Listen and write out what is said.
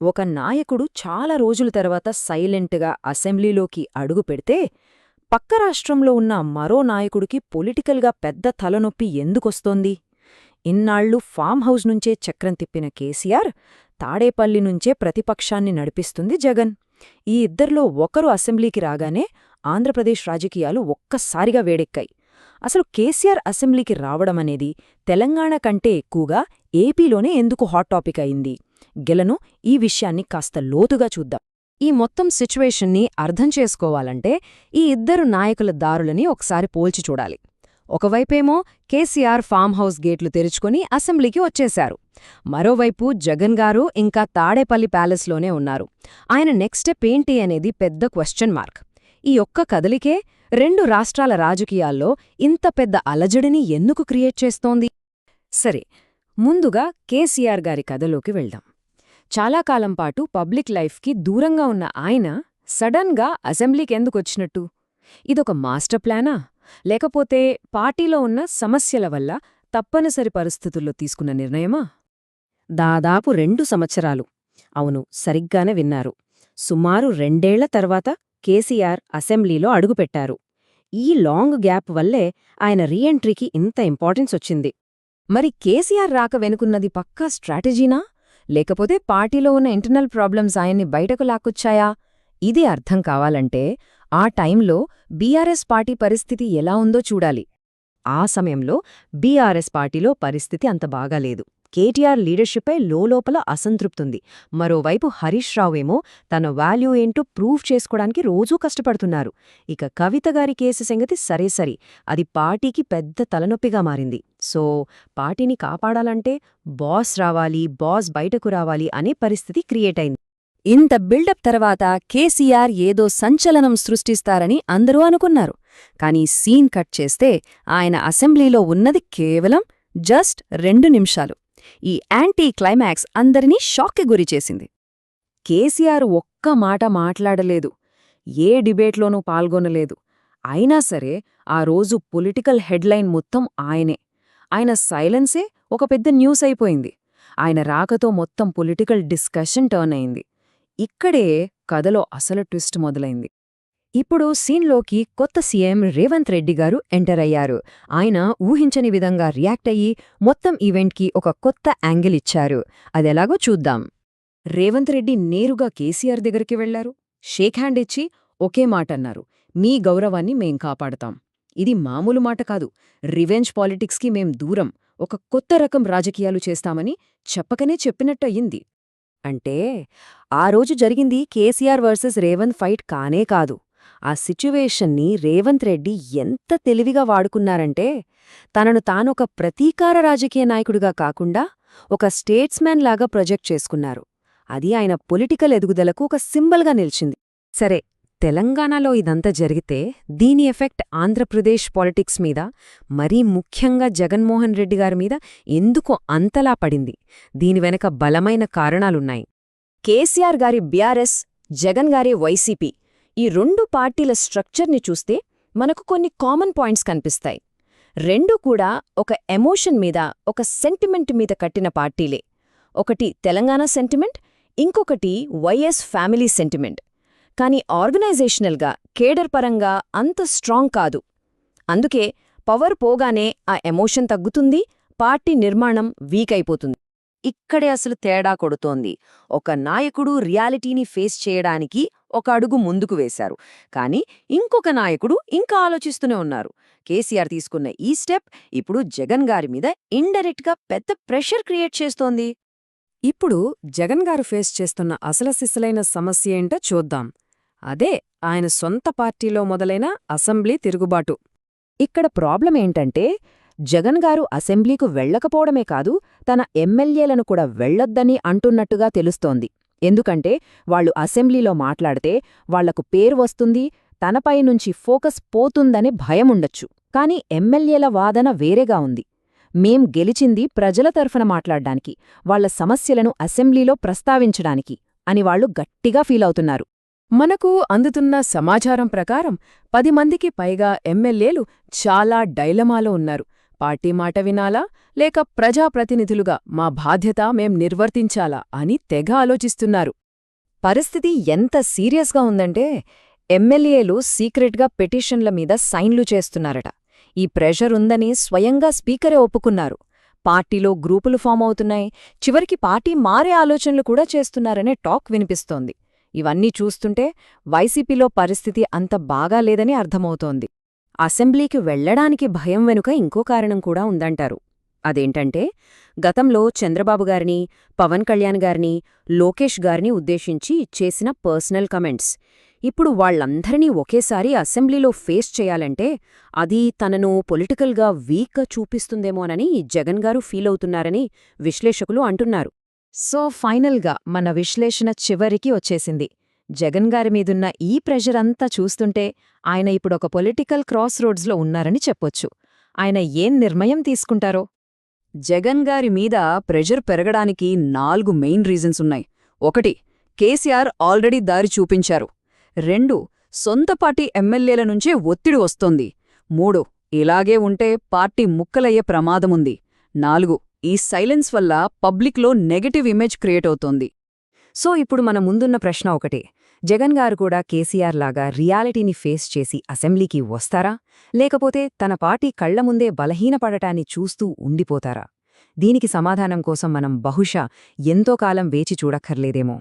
ఒక నాయకుడు చాలా రోజుల తర్వాత సైలెంట్గా అసెంబ్లీలోకి అడుగు పెడితే పక్క రాష్ట్రంలో ఉన్న మరో నాయకుడికి పొలిటికల్గా పెద్ద తలనొప్పి ఎందుకొస్తోంది? ఇన్నాళ్ళు ఫామ్ హౌస్ నుంచే చక్రం తిప్పిన కేసీఆర్ తాడేపల్లి నుంచే ప్రతిపక్షాన్ని నడిపిస్తుంది జగన్. ఈ ఇద్దర్లో ఒకరు అసెంబ్లీకి రాగానే ఆంధ్రప్రదేశ్ రాజకీయాలు ఒక్కసారిగా వేడెక్కాయి. అసలు కేసీఆర్ అసెంబ్లీకి రావడమనేది తెలంగాణ కంటే ఎక్కువగా ఏపీలోనే ఎందుకు హాట్ టాపిక్ అయింది? గెలను ఈ విషయాన్ని కాస్త లోతుగా చూద్దాం. ఈ మొత్తం సిచ్యువేషన్ని అర్థం చేసుకోవాలంటే ఈ ఇద్దరు నాయకుల దారులని ఒకసారి పోల్చి చూడాలి. ఒకవైపేమో కేసీఆర్ ఫామ్ హౌస్ గేట్లు తెరుచుకొని అసెంబ్లీకి వచ్చేశారు. మరోవైపు జగన్ గారు ఇంకా తాడేపల్లి ప్యాలెస్లోనే ఉన్నారు. ఆయన నెక్స్ట్ స్టెప్ ఏంటి అనేది పెద్ద క్వశ్చన్ మార్క్. ఈ ఒక్క కదలికే రెండు రాష్ట్రాల రాజకీయాల్లో ఇంత పెద్ద అలజడిని ఎందుకు క్రియేట్ చేస్తోంది? సరే ముందుగా కేసీఆర్ గారి కథలోకి వెళ్దాం. చాలా కాలం పాటు పబ్లిక్ లైఫ్కి దూరంగా ఉన్న ఆయన సడన్గా అసెంబ్లీకి ఎందుకొచ్చినట్టు ఇదొక మాస్టర్ ప్లానా? లేకపోతే పార్టీలో ఉన్న సమస్యల వల్ల తప్పనిసరి పరిస్థితుల్లో తీసుకున్న నిర్ణయమా? దాదాపు రెండు సంవత్సరాలు. అవును సరిగ్గానే విన్నారు. సుమారు రెండేళ్ళ తర్వాత కేసీఆర్ అసెంబ్లీలో అడుగుపెట్టారు. ఈ లాంగ్ గ్యాప్ వల్లే ఆయన రీఎంట్రీకి ఇంత ఇంపార్టెన్స్ వచ్చింది. మరి కేసీఆర్ రాక వెనుకున్నది పక్కా స్ట్రాటజీనా? లేకపోతే పార్టీలో ఉన్న ఇంటర్నల్ ప్రాబ్లమ్స్ ఆయన్ని బయటకు లాక్కొచ్చాయా? ఇది అర్థం కావాలంటే ఆ టైంలో బీఆర్ఎస్ పార్టీ పరిస్థితి ఎలా ఉందో చూడాలి. ఆ సమయంలో బీఆర్ఎస్ పార్టీలో పరిస్థితి అంత బాగాలేదు. కేటీఆర్ లీడర్షిప్పై లోలోపల అసంతృప్తుంది. మరోవైపు హరీష్ రావేమో తన వాల్యూ ఏంటో ప్రూవ్ చేసుకోవడానికి రోజూ కష్టపడుతున్నారు. ఇక కవిత గారి కేసు సంగతి సరే సరి. అది పార్టీకి పెద్ద తలనొప్పిగా మారింది. సో పార్టీని కాపాడాలంటే బాస్ రావాలి బాస్ బయటకు రావాలి అనే పరిస్థితి క్రియేట్ అయింది. ఇంత బిల్డప్ తర్వాత కేసీఆర్ ఏదో సంచలనం సృష్టిస్తారని అందరూ అనుకున్నారు. కానీ సీన్ కట్ చేస్తే ఆయన అసెంబ్లీలో ఉన్నది కేవలం జస్ట్ రెండు నిమిషాలు. ఈ యాంటీ క్లైమాక్స్ అందరినీ షాక్కి గురిచేసింది కేసీఆర్ ఒక్క మాట మాట్లాడలేదు. ఏ డిబేట్లోనూ పాల్గొనలేదు. అయినా సరే ఆ రోజు పొలిటికల్ హెడ్లైన్ మొత్తం ఆయనే. ఆయన సైలెన్సే ఒక పెద్ద న్యూస్ అయిపోయింది. ఆయన రాకతో మొత్తం పొలిటికల్ డిస్కషన్ టర్న్ అయింది. ఇక్కడే కథలో అసలు ట్విస్ట్ మొదలైంది. ఇప్పుడు సీన్లోకి కొత్త సీఎం రేవంత్ రెడ్డి గారు ఎంటర్ అయ్యారు. ఆయన ఊహించని విధంగా రియాక్ట్ అయ్యి మొత్తం ఈవెంట్కి ఒక కొత్త యాంగిల్ ఇచ్చారు. అదెలాగో చూద్దాం. రేవంత్ రెడ్డి నేరుగా కేసీఆర్ దగ్గరికి వెళ్ళారు. షేక్ హ్యాండ్ ఇచ్చి ఒకే మాటన్నారు. మీ గౌరవాన్ని మేం కాపాడతాం. ఇది మామూలు మాట కాదు. రివెంజ్ పాలిటిక్స్కి మేం దూరం. ఒక కొత్త రకం రాజకీయాలు చేస్తామని చెప్పకనే చెప్పినట్టయింది. అంటే ఆ రోజు జరిగింది కేసీఆర్ వర్సెస్ రేవంత్ ఫైట్ కానే కాదు. ఆ సిచ్యువేషన్ని రేవంత్ రెడ్డి ఎంత తెలివిగా వాడుకున్నారంటే తనను తానొక ప్రతీకార రాజకీయ నాయకుడిగా కాకుండా ఒక స్టేట్స్మ్యాన్ లాగా ప్రొజెక్ట్ చేసుకున్నారు. అది ఆయన పొలిటికల్ ఎదుగుదలకు ఒక సింబల్గా నిలిచింది. సరే తెలంగాణలో ఇదంతా జరిగితే దీని ఎఫెక్ట్ ఆంధ్రప్రదేశ్ పాలిటిక్స్ మీద మరీ ముఖ్యంగా జగన్మోహన్ రెడ్డి గారి మీద ఎందుకు అంతలా పడింది? దీని వెనక బలమైన కారణాలున్నాయి. కేసీఆర్ గారి బీఆర్ఎస్ జగన్ గారి వైసీపీ ఈ రెండు పార్టీల స్ట్రక్చర్ని చూస్తే మనకు కొన్ని కామన్ పాయింట్స్ కనిపిస్తాయి. రెండు కూడా ఒక ఎమోషన్ మీద ఒక సెంటిమెంట్ మీద కట్టిన పార్టీలే. ఒకటి తెలంగాణ సెంటిమెంట్ ఇంకొకటి వైఎస్ ఫ్యామిలీ సెంటిమెంట్. కానీ ఆర్గనైజేషనల్గా కేడర్ పరంగా అంత స్ట్రాంగ్ కాదు. అందుకే పవర్ పోగానే ఆ ఎమోషన్ తగ్గుతుంది పార్టీ నిర్మాణం వీక్ అయిపోతుంది. ఇక్కడే అసలు తేడా కొడుతోంది. ఒక నాయకుడు రియాలిటీని ఫేస్ చేయడానికి ఒక అడుగు ముందుకు వేశారు. కానీ ఇంకొక నాయకుడు ఇంకా ఆలోచిస్తూనే ఉన్నారు. కేసీఆర్ తీసుకున్న ఈ స్టెప్ ఇప్పుడు జగన్ గారి మీద ఇండైరెక్ట్గా పెద్ద ప్రెషర్ క్రియేట్ చేస్తోంది. ఇప్పుడు జగన్ గారు ఫేస్ చేస్తున్న అసలసిసలైన సమస్య ఏంటో చూద్దాం. అదే ఆయన సొంత పార్టీలో మొదలైన అసెంబ్లీ తిరుగుబాటు. ఇక్కడ ప్రాబ్లం ఏంటంటే జగన్ గారు అసెంబ్లీకు వెళ్ళకపోవడమే కాదు తన ఎమ్మెల్యేలను కూడా వెళ్ళొద్దని అంటున్నట్టుగా తెలుస్తోంది. ఎందుకంటే వాళ్ళు అసెంబ్లీలో మాట్లాడితే వాళ్ళకు పేరు వస్తుంది తనపై నుంచి ఫోకస్ పోతుందనే భయముండొచ్చు. కాని ఎమ్మెల్యేల వాదన వేరేగా ఉంది. మేం గెలిచింది ప్రజల తరఫున మాట్లాడ్డానికి వాళ్ళ సమస్యలను అసెంబ్లీలో ప్రస్తావించడానికి అని వాళ్ళు గట్టిగా ఫీలవుతున్నారు. మనకు అందుతున్న సమాచారం ప్రకారం పది మందికి పైగా ఎమ్మెల్యేలు చాలా డైలమాలో ఉన్నారు. పార్టీ మాట వినాలా? లేక ప్రజాప్రతినిధులుగా మా బాధ్యత మేం నిర్వర్తించాలా అని తెగ ఆలోచిస్తున్నారు. పరిస్థితి ఎంత సీరియస్గా ఉందంటే ఎమ్మెల్యేలు సీక్రెట్గా పెటిషన్ల మీద సైన్లు చేస్తున్నారట. ఈ ప్రెషర్ ఉందని స్వయంగా స్పీకరే ఒప్పుకున్నారు. పార్టీలో గ్రూపులు ఫామ్ అవుతున్నాయి. చివరికి పార్టీ మారే ఆలోచనలు కూడా చేస్తున్నారనే టాక్ వినిపిస్తోంది. ఇవన్నీ చూస్తుంటే వైసీపీలో పరిస్థితి అంత బాగా లేదని అర్థమవుతోంది. అసెంబ్లీకి వెళ్ళడానికి భయం వెనుక ఇంకో కారణం కూడా ఉందంటారు. అదేంటంటే గతంలో చంద్రబాబు గారిని పవన్ కళ్యాణ్ గారిని లోకేష్ గారిని ఉద్దేశించి చేసిన పర్సనల్ కమెంట్స్. ఇప్పుడు వాళ్ళందరినీ ఒకేసారి అసెంబ్లీలో ఫేస్ చేయాలంటే అది తనను పొలిటికల్గా వీక్గా చూపిస్తుందేమోనని జగన్ గారు ఫీలవుతున్నారని విశ్లేషకులు అంటున్నారు. సో ఫైనల్గా మన విశ్లేషణ చివరికి వచ్చేసింది. జగన్ గారి మీదున్న ఈ ప్రెషర్ అంతా చూస్తుంటే ఆయన ఇప్పుడొక పొలిటికల్ క్రాస్ రోడ్స్లో ఉన్నారని చెప్పొచ్చు. ఆయన ఏం నిర్ణయం తీసుకుంటారో? జగన్ గారి మీద ప్రెషర్ పెరగడానికి నాలుగు మెయిన్ రీజన్స్ ఉన్నాయి. ఒకటి కేసీఆర్ ఆల్రెడీ దారి చూపించారు. రెండు సొంత పార్టీ ఎమ్మెల్యేల నుంచే ఒత్తిడి వస్తోంది. మూడు ఇలాగే ఉంటే పార్టీ ముక్కలయ్యే ప్రమాదముంది. నాలుగు ఈ సైలెన్స్ వల్ల పబ్లిక్లో నెగటివ్ ఇమేజ్ క్రియేట్ అవుతోంది. సో ఇప్పుడు మన ముందున్న ప్రశ్న ఒకటే. జగన్ గారు కూడా కేసీఆర్ లాగా రియాలిటీని ఫేస్ చేసి అసెంబ్లీకి వస్తారా? లేకపోతే తన పార్టీ కళ్ళ ముందే బలహీనపడటాన్ని చూస్తూ ఉండిపోతారా? దీనికి సమాధానం కోసం మనం బహుశా ఎంతో కాలం వేచి చూడక్కర్లేదేమో.